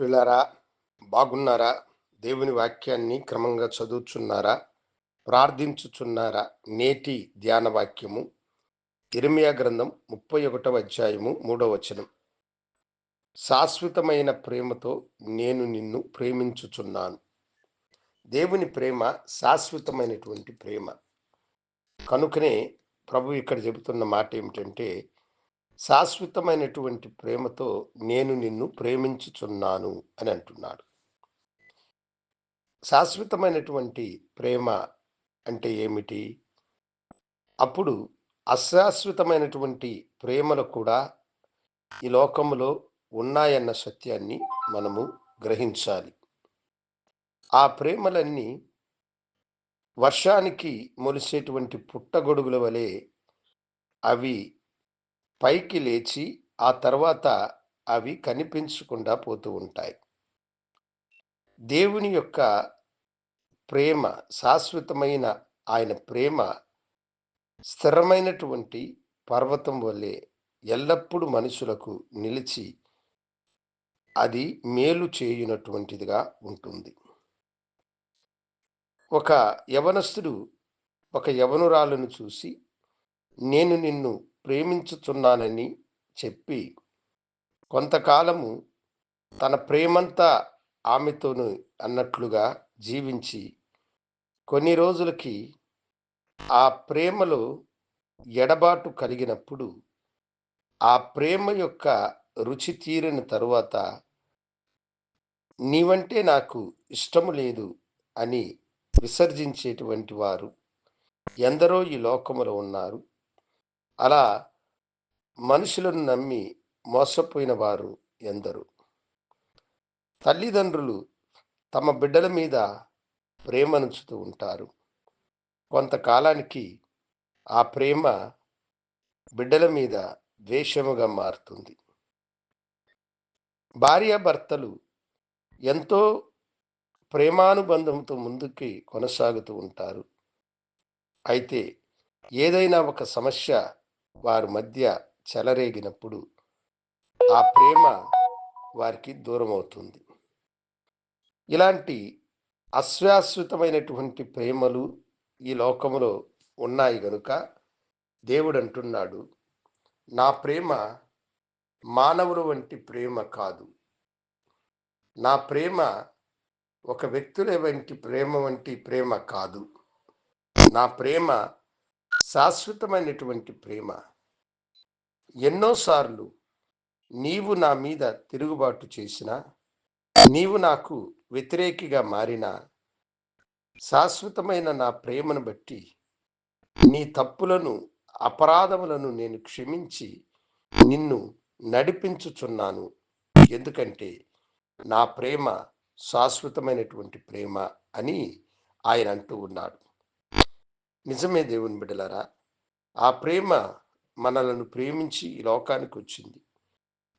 ప్రియులారా బాగున్నారా? దేవుని వాక్యాన్ని క్రమంగా చదువుచున్నారా? ప్రార్థించుచున్నారా? నేటి ధ్యాన వాక్యము ఇరిమియా గ్రంథం ముప్పై ఒకటవ అధ్యాయము మూడవ వచనం. శాశ్వతమైన ప్రేమతో నేను నిన్ను ప్రేమించుచున్నాను. దేవుని ప్రేమ శాశ్వతమైనటువంటి ప్రేమ. కనుకనే ప్రభు ఇక్కడ చెబుతున్న మాట ఏమిటంటే శాశ్వతమైనటువంటి ప్రేమతో నేను నిన్ను ప్రేమించుచున్నాను అని అంటున్నాడు. శాశ్వతమైనటువంటి ప్రేమ అంటే ఏమిటి? అప్పుడు అశాశ్వతమైనటువంటి ప్రేమలు కూడా ఈ లోకంలో ఉన్నాయన్న సత్యాన్ని మనము గ్రహించాలి. ఆ ప్రేమలన్నీ వర్షానికి మొలిసేటువంటి పుట్టగొడుగుల వలె అవి పైకి లేచి ఆ తర్వాత అవి కనిపించకుండా పోతూ ఉంటాయి. దేవుని యొక్క ప్రేమ శాశ్వతమైన ఆయన ప్రేమ స్థిరమైనటువంటి పర్వతం వల్లే ఎల్లప్పుడూ మనుషులకు నిలిచి అది మేలు చేయునటువంటిదిగా ఉంటుంది. ఒక యవనస్తుడు ఒక యవనురాలను చూసి నేను నిన్ను ప్రేమించుచున్నానని చెప్పి కొంతకాలము తన ప్రేమంతా ఆమెతోను అన్నట్లుగా జీవించి కొన్ని రోజులకి ఆ ప్రేమలో ఎడబాటు కలిగినప్పుడు ఆ ప్రేమ యొక్క రుచి తీరిన తరువాత నీవంటే నాకు ఇష్టము లేదు అని విసర్జించేటువంటి వారు ఎందరో ఈ లోకములో ఉన్నారు. అలా మనుషులను నమ్మి మోసపోయిన వారు ఎందరు. తల్లిదండ్రులు తమ బిడ్డల మీద ప్రేమనుచుతూ ఉంటారు. కొంతకాలానికి ఆ ప్రేమ బిడ్డల మీద ద్వేషముగా మారుతుంది. భార్యాభర్తలు ఎంతో ప్రేమానుబంధంతో ముందుకి కొనసాగుతూ ఉంటారు. అయితే ఏదైనా ఒక సమస్య వారి మధ్య చెలరేగినప్పుడు ఆ ప్రేమ వారికి దూరం అవుతుంది ఇలాంటి అశ్వాశ్వతమైనటువంటి ప్రేమలు ఈ లోకములో ఉన్నాయి గనుక దేవుడు అంటున్నాడు నా ప్రేమ మానవుల వంటి ప్రేమ కాదు. నా ప్రేమ ఒక వ్యక్తుల వంటి ప్రేమ వంటి ప్రేమ కాదు. నా ప్రేమ శాశ్వతమైనటువంటి ప్రేమ. ఎన్నోసార్లు నీవు నా మీద తిరుగుబాటు చేసినా నీవు నాకు వ్యతిరేకిగా మారిన శాశ్వతమైన నా ప్రేమను బట్టి నీ తప్పులను అపరాధములను నేను క్షమించి నిన్ను నడిపించుచున్నాను. ఎందుకంటే నా ప్రేమ శాశ్వతమైనటువంటి ప్రేమ అని ఆయన అంటూ ఉన్నాడు. నిజమే దేవుని బిడ్డలారా? ఆ ప్రేమ మనలను ప్రేమించి ఈ లోకానికి వచ్చింది.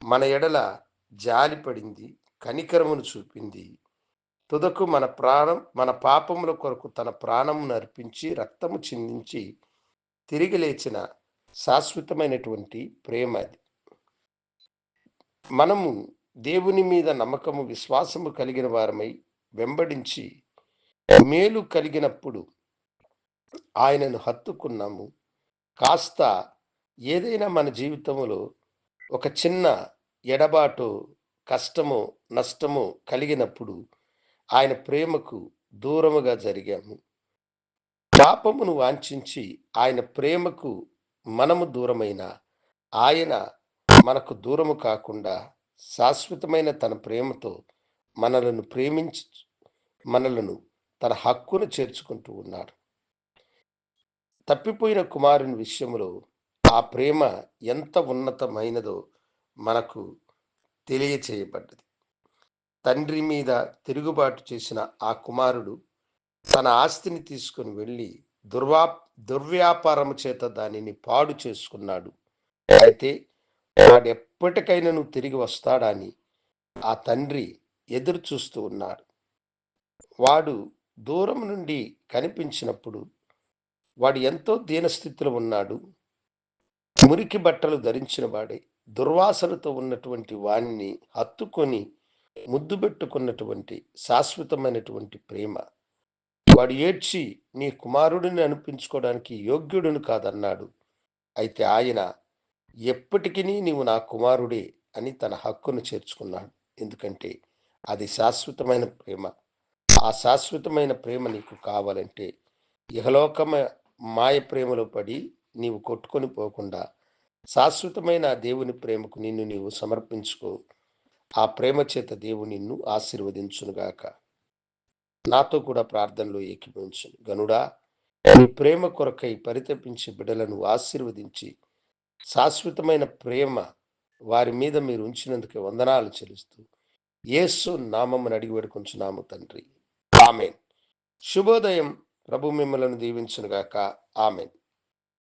మన ఎడల జాలి పడింది కనికరమును చూపింది. తుదకు మన ప్రాణం మన పాపముల కొరకు తన ప్రాణమును అర్పించి రక్తము చిందించి తిరిగి లేచిన శాశ్వతమైనటువంటి ప్రేమ అది. మనము దేవుని మీద నమ్మకము విశ్వాసము కలిగిన వారమై వెంబడించి మేలు కలిగినప్పుడు ఆయనను హత్తుకున్నాము. కాస్త ఏదైనా మన జీవితంలో ఒక చిన్న ఎడబాటు కష్టము నష్టము కలిగినప్పుడు ఆయన ప్రేమకు దూరముగా జరిగాము. పాపమును వాంఛించి ఆయన ప్రేమకు మనము దూరమైన ఆయన మనకు దూరము కాకుండా శాశ్వతమైన తన ప్రేమతో మనలను ప్రేమించి మనలను తన హక్కును చేర్చుకుంటూ ఉన్నాడు. తప్పిపోయిన కుమారుని విషయంలో ఆ ప్రేమ ఎంత ఉన్నతమైనదో మనకు తెలియచేయబడ్డది. తండ్రి మీద తిరుగుబాటు చేసిన ఆ కుమారుడు తన ఆస్తిని తీసుకుని వెళ్ళి దుర్వా దుర్వ్యాపారము చేత దానిని పాడు చేసుకున్నాడు. అయితే వాడు ఎప్పటికైనా నువ్వు తిరిగి వస్తాడని ఆ తండ్రి ఎదురు చూస్తూ ఉన్నాడు. వాడు దూరం నుండి కనిపించినప్పుడు వాడు ఎంతో దీనస్థితిలో ఉన్నాడు. మురికి బట్టలు ధరించిన వాడే దుర్వాసనతో ఉన్నటువంటి వాణ్ణి హత్తుకొని ముద్దు పెట్టుకున్నటువంటి శాశ్వతమైనటువంటి ప్రేమ. వాడు ఏడ్చి నీ కుమారుడిని అనిపించుకోవడానికి యోగ్యుడును కాదన్నాడు. అయితే ఆయన ఎప్పటికీ నీవు నా కుమారుడే అని తన హక్కును చేర్చుకున్నాడు. ఎందుకంటే అది శాశ్వతమైన ప్రేమ. ఆ శాశ్వతమైన ప్రేమ నీకు కావాలంటే ఇహలోకమ మాయ ప్రేమలో పడి నీవు కొట్టుకొని పోకుండా శాశ్వతమైన దేవుని ప్రేమకు నిన్ను నీవు సమర్పించుకో. ఆ ప్రేమ చేత దేవుడు నిన్ను ఆశీర్వదించునుగాక. నాతో కూడా ప్రార్థనలో ఏకీభవించును గనుడా నీ ప్రేమ కొరకై పరితపించి బిడ్డలను ఆశీర్వదించి శాశ్వతమైన ప్రేమ వారి మీద మీరు ఉంచినందుకు వందనాలు చెల్లిస్తూ యేసు నామమ్మని అడిగి వేడుకుంటున్నాము తండ్రి. ఆమెన్. శుభోదయం. ప్రభు మిమ్మలను దీవించునుగాక. ఆమెన్.